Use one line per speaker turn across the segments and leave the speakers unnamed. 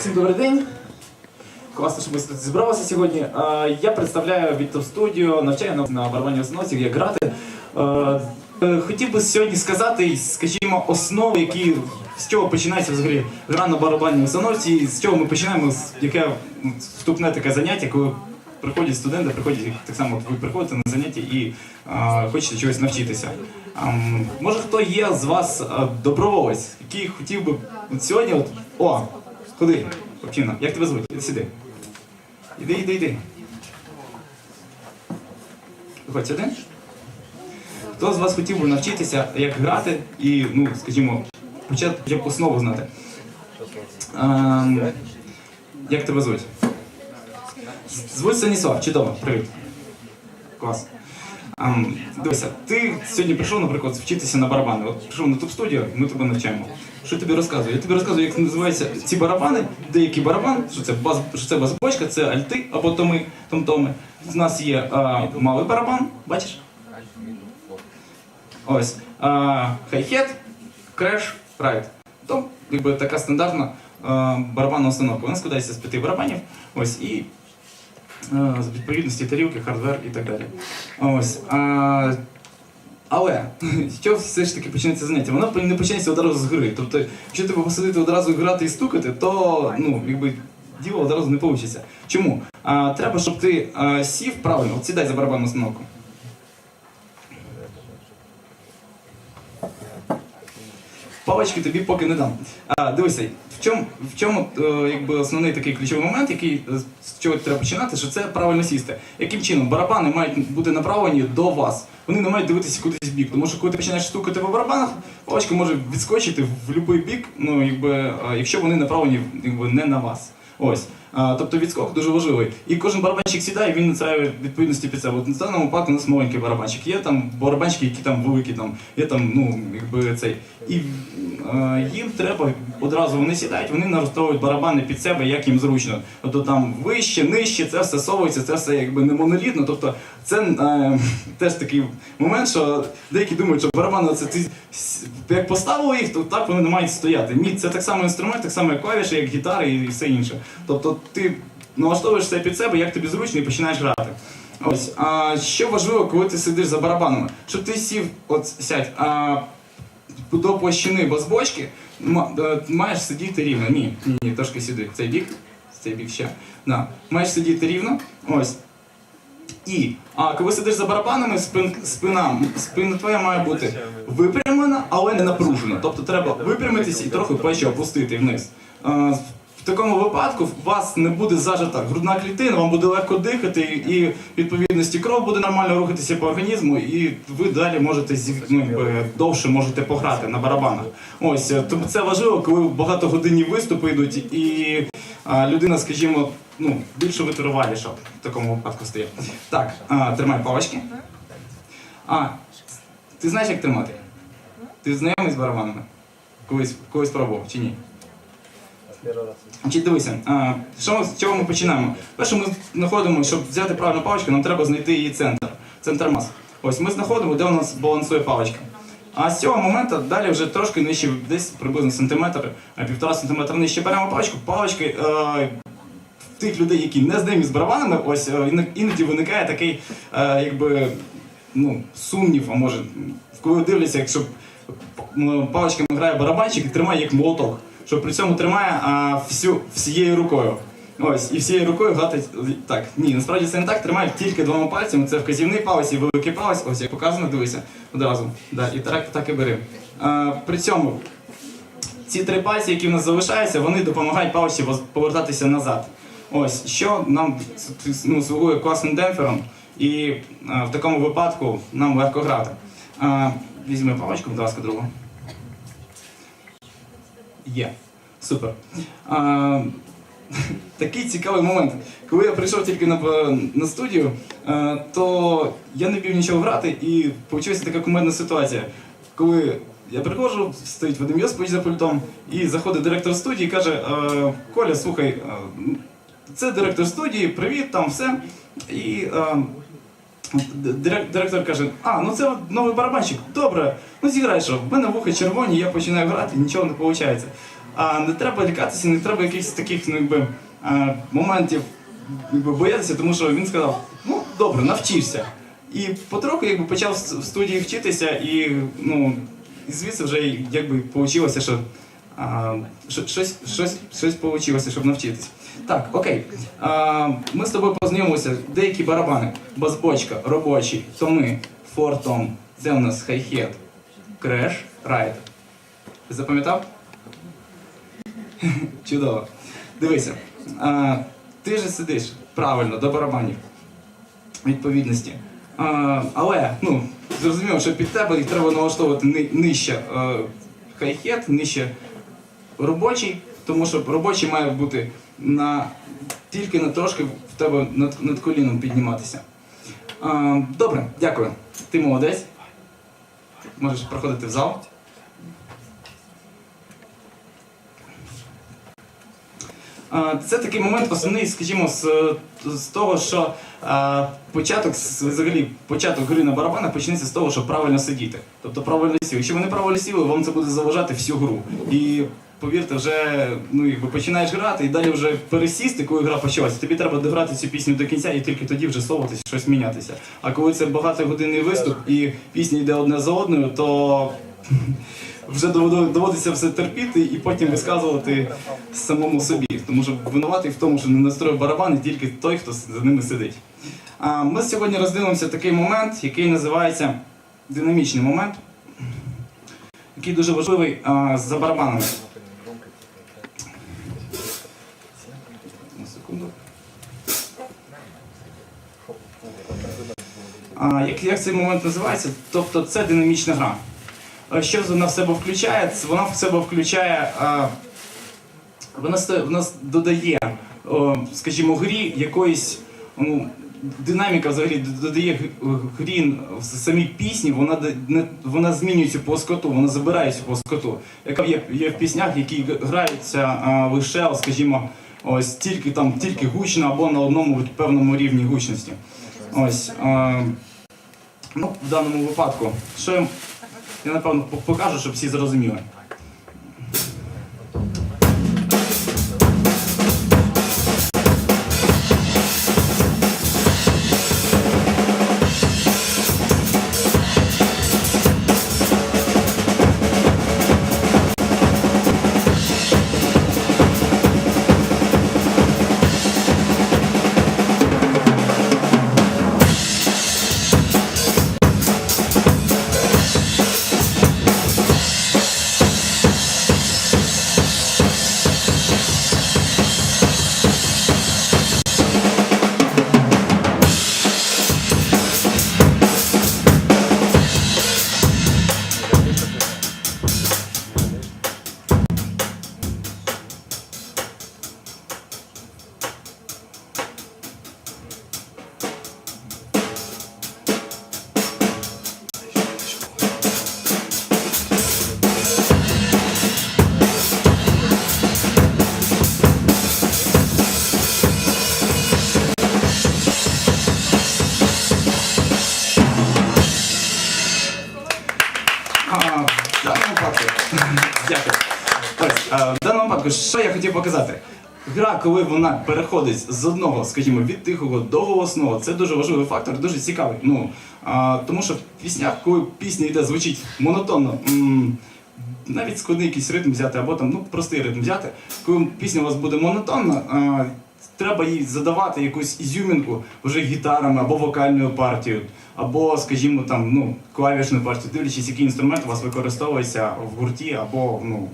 Всім добрий день. Класно, що ми тут зібралися сьогодні. Е, Я представляю Віктор Студіо, навчаю на- на барабанній як грати. Е, е, Хотів би сьогодні сказати, скажімо, основи, які з чого починається взагалі гра на барабанній установці, і з чого ми починаємо, яке вступне таке заняття, коли приходять студенти, приходять так само, ви приходите на заняття і е, хочете чогось навчитися. Ам, може, хто є з вас доброволець, який хотів би от сьогодні, от, о, ходи, Хлопчина, як тебе звуть? Іди сюди. Іди, іди, іди. Виходь сюди. Хто з вас хотів би навчитися, як грати і, ну, скажімо, хоча б основу знати? Ем, як тебе звуть? Звуть Станіслав, чудово, привіт. Клас. Дивися, ти сьогодні прийшов, наприклад, вчитися на барабани. От прийшов на топ студію, ми тебе навчаємо. Що я тобі розказую? Я тобі розказую, як називаються ці барабани, деякий барабан, що це бас, що це бас-бочка, це альти або томи, том-томи. У нас є а, малий барабан, бачиш? Ось. Хай-хет, креш, райт. То якби така стандартна а, барабанна установка. Вона складається з п'яти барабанів. Ось і відповідності тарілки, хардвер і так далі. Ось. А, але що все ж таки почнеться заняття? Воно не почнеться одразу з гри. Тобто, якщо тебе посадити одразу грати і стукати, то ну, якби, діло одразу не вийде. Чому? А, треба, щоб ти а, сів правильно, от сідай за барабанну установку. Палички тобі поки не дам. А, дивися, в чому, в чому е, якби основний такий ключовий момент, який е, з чого треба починати, що це правильно сісти. Яким чином? Барабани мають бути направлені до вас. Вони не мають дивитися кудись в бік. Тому що коли ти починаєш стукати по барабанах, павочка може відскочити в будь-який бік, ну якби якщо вони направлені якби, не на вас. Ось. Тобто відскок дуже важливий. І кожен барабанщик сідає, він це відповідності під себе. От на даному випадку у нас маленький барабанщик. Є там барабанщики, які там великі, там, є там, ну, якби цей. І їм треба одразу вони сідають, вони налаштовують барабани під себе, як їм зручно. Тобто там вище, нижче, це все совується, це все якби не монолітно. Тобто це е, теж такий момент, що деякі думають, що барабани це ти як поставили їх, то так вони не мають стояти. Ні, це так само інструмент, так само як клавіші, як гітари і все інше. Тобто ти налаштовуєш все під себе, як тобі зручно, і починаєш грати. Ось, а що важливо, коли ти сидиш за барабанами? Щоб ти сів, от сядь, а до площини басбочки ма- е, маєш сидіти рівно. Ні, ні, ні, трошки сюди. Цей бік, цей бік ще. Да. Маєш сидіти рівно. Ось. І а коли сидиш за барабанами, спин, спина, спина твоя має бути випрямлена, але не напружена. Тобто треба випрямитися і трохи плечі опустити вниз. В такому випадку у вас не буде зажата грудна клітина, вам буде легко дихати, і відповідності кров буде нормально рухатися по організму, і ви далі можете ну, довше можете пограти на барабанах. Ось тому це важливо, коли багатогодинні виступи йдуть, і людина, скажімо, ну, більш витриваліша в такому випадку стає. Так, тримай палочки. А, ти знаєш, як тримати? Ти знайомий з барабанами? Колись, колись пробував чи ні? Значить, дивися, що з чого ми починаємо? Перше, ми знаходимо, щоб взяти правильну паличку, нам треба знайти її центр, центр мас. Ось ми знаходимо, де у нас балансує паличка. А з цього моменту далі вже трошки нижче, десь приблизно сантиметр, а півтора сантиметра нижче беремо паличку. Палички е, тих людей, які не знайомі з барабанами, ось е, іноді виникає такий, е, якби, ну, сумнів, а може, коли дивляться, якщо м, паличками грає барабанщик і тримає як молоток, що при цьому тримає а, всю, всією рукою. Ось, і всією рукою грати так. Ні, насправді це не так, тримає тільки двома пальцями, це вказівний палець і великий палець, ось як показано, дивися, одразу. Да, і так, так і бери. А, при цьому ці три пальці, які в нас залишаються, вони допомагають паличці повертатися назад. Ось, що нам ну, слугує класним демпфером, і а, в такому випадку нам легко грати. А, візьми паличку, будь ласка, другу. Є. Супер. А, такий цікавий момент. Коли я прийшов тільки на, на студію, а, то я не вмів нічого грати, і вийшла така кумедна ситуація. Коли я приходжу, стоїть Вадим Йосипович за пультом, і заходить директор студії і каже: «Е, Коля, слухай, е, це директор студії, привіт, там все. І е, Директор каже, а, ну це новий барабанщик, добре, ну зіграй що, в мене вуха червоні, я починаю грати, нічого не виходить. а, не треба лякатися, не треба якихось таких ну, якби, моментів якби, боятися, тому що він сказав, ну добре, навчишся. І потроху якби, почав в студії вчитися, і ну, звідси вже якби вийшло, що а, щось, щось, щось вийшло, щоб навчитись. Так, окей. А, ми з тобою познайомилися. Деякі барабани. Басбочка, робочий, томи, фортом. Це у нас хай-хет, креш, райд. Ти запам'ятав? Чудово. Дивися. А, ти же сидиш правильно до барабанів. Відповідності. А, але, ну, зрозуміло, що під тебе їх треба налаштовувати ни- нижче е, хай-хет, нижче робочий, тому що робочий має бути на, тільки на трошки в тебе над, над коліном підніматися. А, добре, дякую. Ти молодець. Можеш проходити в зал. Це такий момент основний, скажімо, з, з того, що а, початок взагалі початок гри на барабанах почнеться з того, щоб правильно сидіти. Тобто правильно сіли. Якщо ви не правильно сіли, вам це буде заважати всю гру. І повірте, вже ну якби починаєш грати, і далі вже пересісти, коли гра почалася. Тобі треба дограти цю пісню до кінця і тільки тоді вже соватись, щось мінятися. А коли це багатогодинний виступ і пісня йде одне за одною, то вже доводиться все терпіти і потім висказувати самому собі. Тому що винуватий в тому, що не настроїв барабани тільки той, хто за ними сидить. А ми сьогодні роздивимося такий момент, який називається динамічний момент, який дуже важливий а, за барабанами. На секунду. А, як, як цей момент називається? Тобто це динамічна гра. Що вона в себе включає? Вона в себе включає. Вона, ст- вона додає, скажімо, грі якоїсь ну, динаміка взагалі додає грі в самій пісні, вона, не- вона змінює цю плоскоту, вона забирає цю плоскоту, яка є, є в піснях, які граються лише, скажімо, ось тільки там тільки гучно або на одному певному рівні гучності. Ось. Ну, в даному випадку, що я, я напевно покажу, щоб всі зрозуміли. Коли вона переходить з одного, скажімо, від тихого до голосного, це дуже важливий фактор, дуже цікавий. Ну, а, тому що в піснях, коли пісня йде, звучить монотонно, м, навіть складний якийсь ритм взяти, або там ну, простий ритм взяти, коли пісня у вас буде монотонна, а, треба їй задавати якусь ізюмінку вже гітарами або вокальною партією, або, скажімо, там, ну, клавішною партією, дивлячись, який інструмент у вас використовується в гурті, або, ну,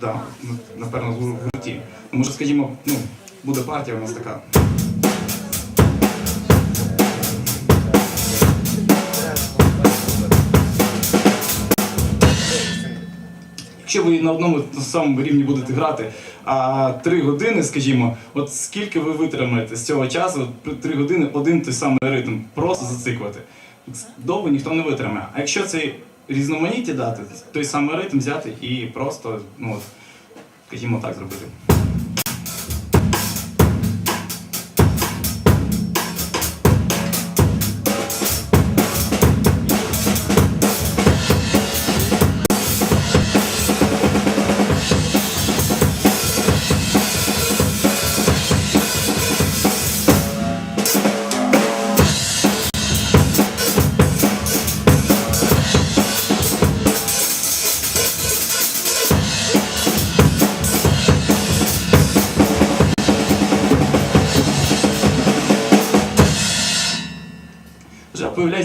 да, ну, напевно, в гурті. Тому що, скажімо, ну, буде партія у нас така. Якщо ви на одному самому рівні будете грати а, три години, скажімо, от скільки ви витримаєте з цього часу, три години один той самий ритм, просто зациклити. Довго ніхто не витримає. А якщо це різноманіття дати, той самий ритм взяти і просто, ну скажімо так, зробити.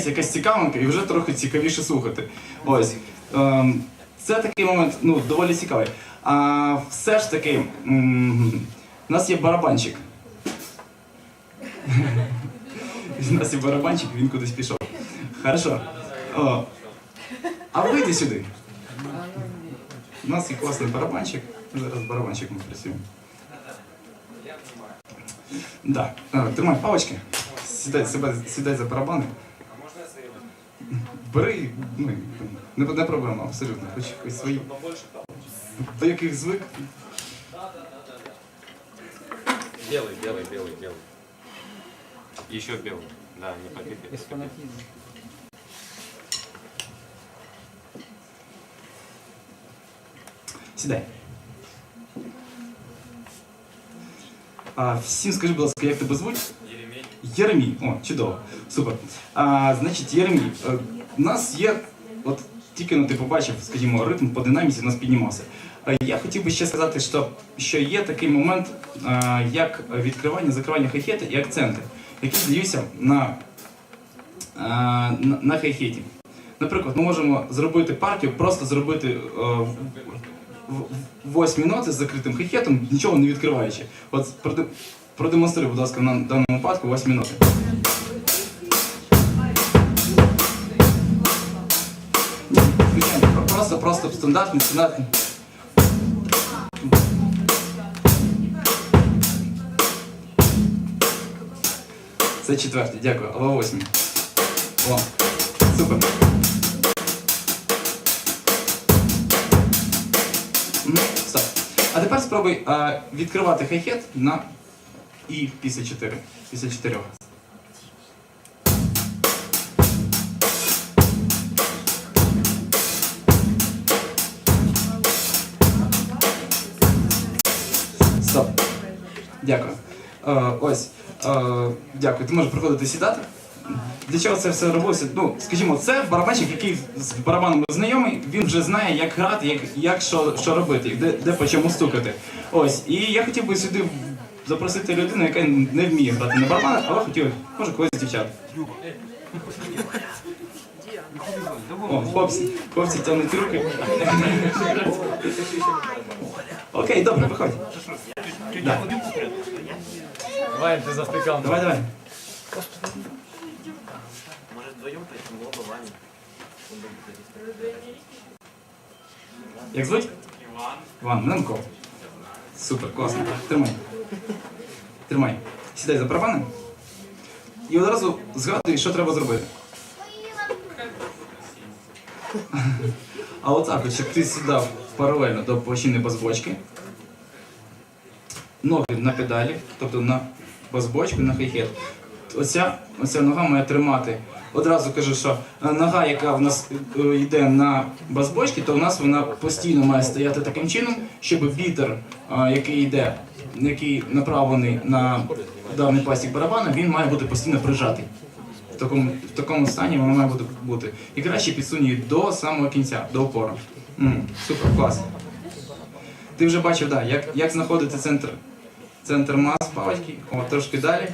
Вже якась цікавинка і вже трохи цікавіше слухати. Ось. Ем, це такий момент, ну, доволі цікавий. А все ж таки, у нас є барабанчик. У нас є барабанчик, він кудись пішов. Хорошо. О. А вийди сюди. У нас є класний барабанчик. Зараз барабанчик ми працюємо. Да. А, Тримай палочки. Сідай, сідай за барабани. Бери, ну, не, не проблема, абсолютно. Хоч, хоч свої. До яких звик.
Белый, белый, белый, белый. Еще белый. Да, не побитый.
Без фанатизма.
Сідай. А, всім скажи, будь ласка, як тебе звуть?
Еремей.
Єремій. О, чудово. Супер. А, значить, Єремій, е, У нас є, от тільки ну, ти побачив, скажімо, ритм по динаміці у нас піднімався. Е, Я хотів би ще сказати, що, що є такий момент, е, як відкривання, закривання хай-хети і акценти, які здаються на, е, на, на. Наприклад, ми можемо зробити партію, просто зробити восьмі ноти з закритим хай-хетом, нічого не відкриваючи. От проде- продемонструй, будь ласка, на даному випадку восьмі ноти. Просто, просто стандартний, стандартний. Це четвертий, дякую. Але восьмий. О, супер. Стоп. А тепер спробуй а, відкривати хай-хет на і після 4. Після 4. Дякую. Е, ось. Е, дякую. Ти можеш приходити сідати. Для чого це все робилося? Ну, скажімо, це барабанщик, який з барабаном знайомий, він вже знає, як грати, як, як що, що робити, де, де по чому стукати. Ось. І я хотів би сюди запросити людину, яка не вміє грати на барабанах, але хотів, може, когось з дівчат. О, хлопці, хлопці тягнуть руки. Окей, добре, виходь. Да.
Вань, ты завтыкал.
Давай, давай.
Может вдвоем пойдем в оба Ваня?
Як звуть? Іван. Іван, мене Микола. Супер, класно. Тримай. Тримай. Сідай за барабани. І одразу згадуй, що треба зробити. А отак, от, щоб ти сідав паралельно до площини базбочки. Ноги на педалі, тобто на базбочку, на хай-хет. Оця, оця нога має тримати. Одразу кажу, що е, нога, яка в нас е, йде на базбочки, то в нас вона постійно має стояти таким чином, щоб бітер, е, який йде, який направлений на даний пластик барабана, він має бути постійно прижатий. В такому, в такому стані воно має бути, бути. І краще підсунь її до самого кінця, до опору. М, супер, клас. Ти вже бачив, да, як, як знаходити центр, центр мас палички. О, трошки далі.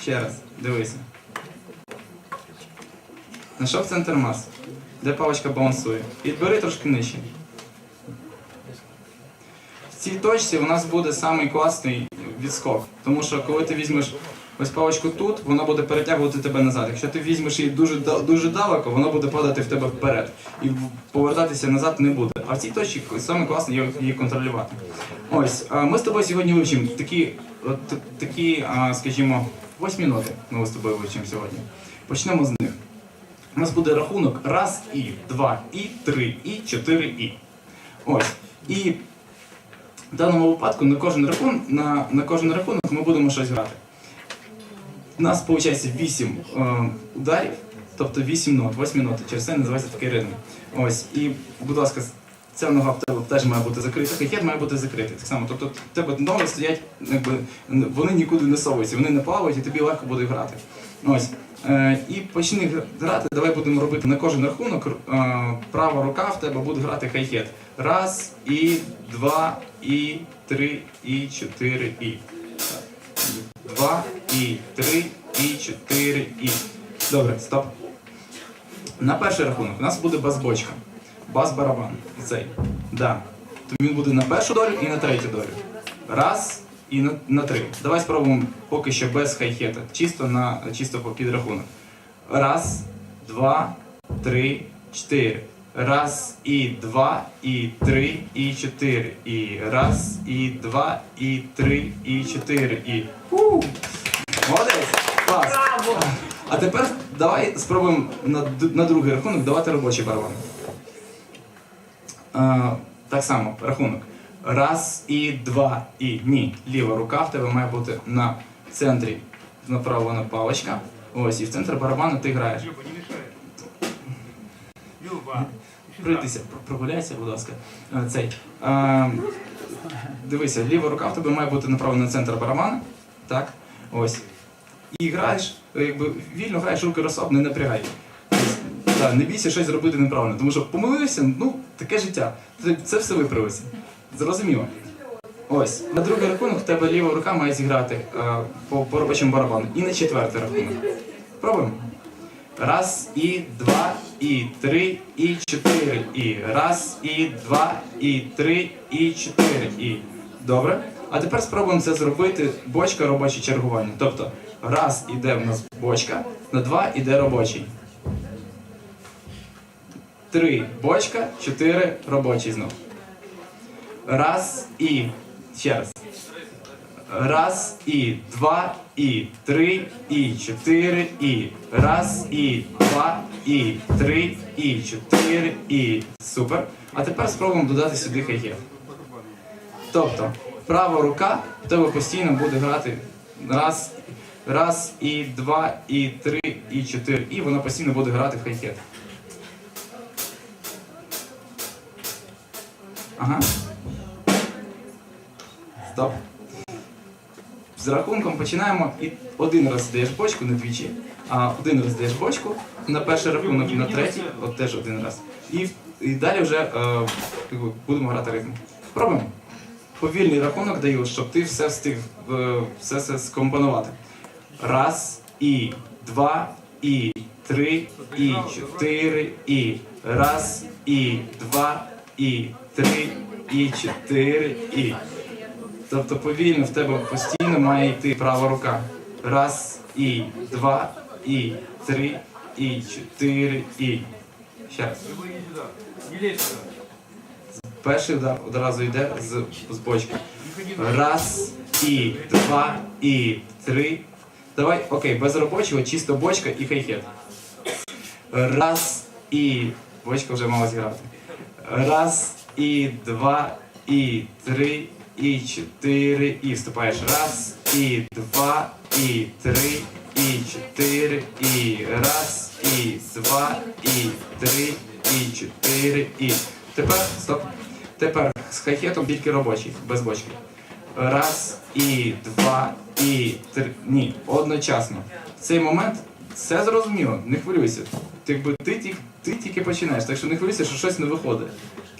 Ще раз, дивися. Знайшов центр мас, де паличка балансує. І бери трошки нижче. В цій точці у нас буде самий відскок. Тому що коли ти візьмеш ось паличку тут, вона буде перетягувати тебе назад. Якщо ти візьмеш її дуже, дуже далеко, вона буде падати в тебе вперед. І повертатися назад не буде. А в цій точці саме класно її- контролювати. Ось, ми з тобою сьогодні вивчимо такі, такі, скажімо, восьмі ноти ми з тобою вивчимо сьогодні. Почнемо з них. У нас буде рахунок раз і, два і, три і, чотири і. Ось. І в даному випадку на кожен рахунок, на, на кожен рахунок ми будемо щось грати. У нас виходить 8 е, ударів, тобто 8 нот, 8 ноти. Через це називається такий ритм. Ось. І, будь ласка, ця нога в тебе теж має бути закрита, хай-хет має бути закритий. Так само. Тобто в тебе ноги стоять, якби вони нікуди не совуються, вони не плавають і тобі легко буде грати. Ось. Е, і почни грати. Давай будемо робити на кожен рахунок. Е, права рука в тебе буде грати хай-хет. Раз, і, два, і, три, і, чотири, і. Два, і, три, і, чотири, і. Добре, стоп. На перший рахунок у нас буде бас-бочка. Бас-барабан. Цей. Да. То він буде на першу долю і на третю долю. Раз і на, на три. Давай спробуємо поки що без хай-хета. Чисто на чисто по підрахунок. Раз, два, три, чотири. Раз, і два, і три, і чотири. І раз, і два, і три, і чотири. І. У! Молодець! Клас! А тепер давай спробуємо на, на другий рахунок давати робочий барабан. Е, так само, рахунок. Раз і два і ні. Ліва рука в тебе має бути на центрі направлена паличка. Ось, і в центр барабану ти граєш.
Люба, не мешай. Люба.
Пройтися, прогуляйся, будь ласка. Цей. Е, дивися, ліва рука в тебе має бути направлена на центр барабана. Так. Ось. І граєш, е, якби вільно граєш, руки розслаб, не напрягай. Так, не бійся щось зробити неправильно, тому що помилився, ну, таке життя. Це, все виправиться. Зрозуміло. Ось. На другий рахунок в тебе ліва рука має зіграти е, по, по робочому барабану. І на четвертий рахунок. Пробуємо. Раз, і два, і три, і чотири, і раз, і два, і три, і чотири, і. Добре. А тепер спробуємо це зробити бочка робоче чергування. Тобто раз іде в нас бочка, на два іде робочий. Три бочка, чотири робочий знов. Раз і. Ще раз. Раз і два і три і чотири і раз і два і три і чотири і супер. А тепер спробуємо додати сюди хай-хет. Тобто права рука в тебе постійно буде грати раз, раз і два і три і чотири і вона постійно буде грати в хай-хет. Ага. Стоп. З рахунком починаємо і один раз даєш бочку, не двічі, а один раз даєш бочку, на перший рахунок, на третій, от теж один раз. І, і далі вже е, будемо грати ритм. Пробуємо. Повільний рахунок даю, щоб ти все встиг е, все, все скомпонувати. Раз, і, два, і, три, і, чотири, і. Раз, і, два, і, три, і, чотири, і. Тобто повільно в тебе постійно має йти права рука. Раз, і, два, і, три, і, чотири, і. Ще. Перший удар одразу йде з, з бочки. Раз, і, два, і, три. Давай, окей, без робочого, чисто бочка і хай-хет. Раз, і. Бочка вже мала зіграти. Раз, і, два, і, три, і, чотири, і. Вступаєш. Раз, і, два, і, три, і, чотири, і. Раз, і, два, і, три, і, чотири, і. Тепер, стоп. Тепер з хай-хетом тільки робочий, без бочки. Раз, і, два, і, три. Ні, одночасно. В цей момент все зрозуміло, не хвилюйся. Ти, якби, ти, ті- ти тільки починаєш, так що не хвилюйся, що щось не виходить.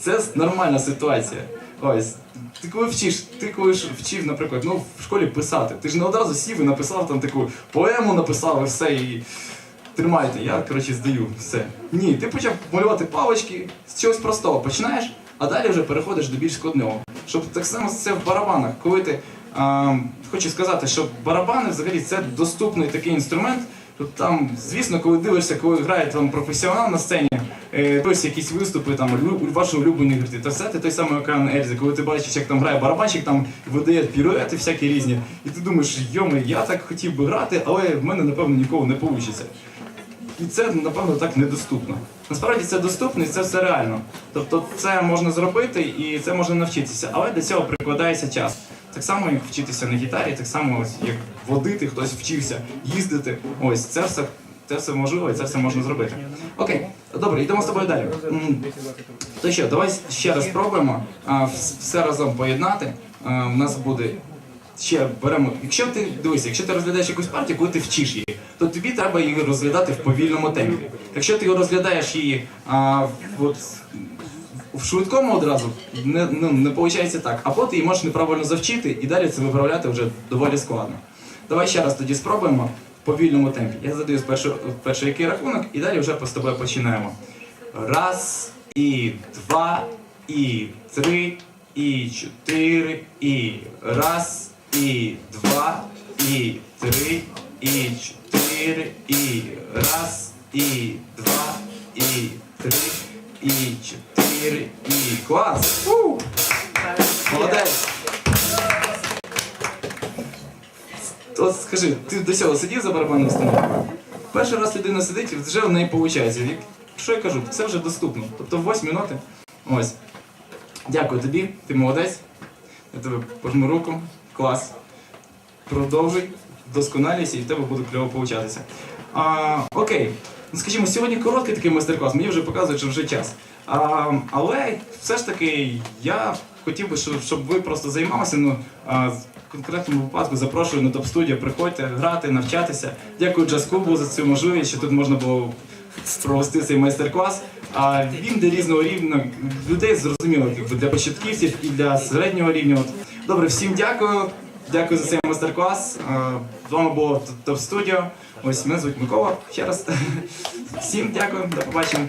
Це нормальна ситуація. Ось. Ти коли вчиш, ти коли ж вчив, наприклад, ну, в школі писати, ти ж не одразу сів і написав там таку поему написав і все, і тримайте, я коротше здаю все. Ні, ти почав малювати палички з чогось простого починаєш, а далі вже переходиш до більш складного. Щоб так само це в барабанах, коли ти а, хочу сказати, що барабани взагалі це доступний такий інструмент. Тут там, звісно, коли дивишся, коли грає там професіонал на сцені, е, дивишся якісь виступи, там ваші улюблені гурти, та все ти той самий океан Ельзи, коли ти бачиш, як там грає барабанщик, там видає піруети всякі різні, і ти думаєш, йоми, я так хотів би грати, але в мене напевно ніколи не вийде. І це, напевно, так недоступно. Насправді це доступно і це все реально. Тобто це можна зробити і це можна навчитися, але до цього прикладається час. Так само, як вчитися на гітарі, так само, як водити, хтось вчився, їздити. Ось це все, це все можливо і це все можна зробити. Окей, добре, йдемо з тобою далі. То що, давай ще раз спробуємо все разом поєднати. У нас буде ще беремо. Якщо ти дивися, якщо ти розглядаєш якусь партію, коли ти вчиш її, то тобі треба її розглядати в повільному темпі. Якщо ти розглядаєш її а, от, в швидкому одразу, не, ну, не виходить так. Або ти її можеш неправильно завчити і далі це виправляти вже доволі складно. Давай ще раз тоді спробуємо в повільному темпі. Я задаю спершу перший який рахунок, і далі вже з тобою починаємо. Раз, і два, і три, і чотири, і раз, і два, і три, і чотири, і раз, і два, і три, і чотири, і клас! Фу! Молодець! То скажи, ти до цього сидів за барабанною установкою? Перший раз людина сидить, і вже в неї виходить. Що я кажу, це вже доступно. Тобто в 8 ноти. Ось. Дякую тобі, ти молодець. Я тебе пожму руку. Клас. Продовжуй, вдосконалюйся і в тебе буде кльово получатися. А, окей. Ну, скажімо, сьогодні короткий такий майстер-клас, мені вже показують, що вже час. А, але все ж таки я хотів би, щоб, ви просто займалися. Ну, а, в конкретному випадку запрошую на топ-студію, приходьте грати, навчатися. Дякую джаз-клубу за цю можливість, що тут можна було провести цей майстер-клас. А він для різного рівня людей зрозуміло, для початківців і для середнього рівня. Добре, всім дякую. Дякую за цей майстер-клас. А, З вами було топ студіо. Ось мене звуть Микола. Ще раз. Всім дякую, до побачення.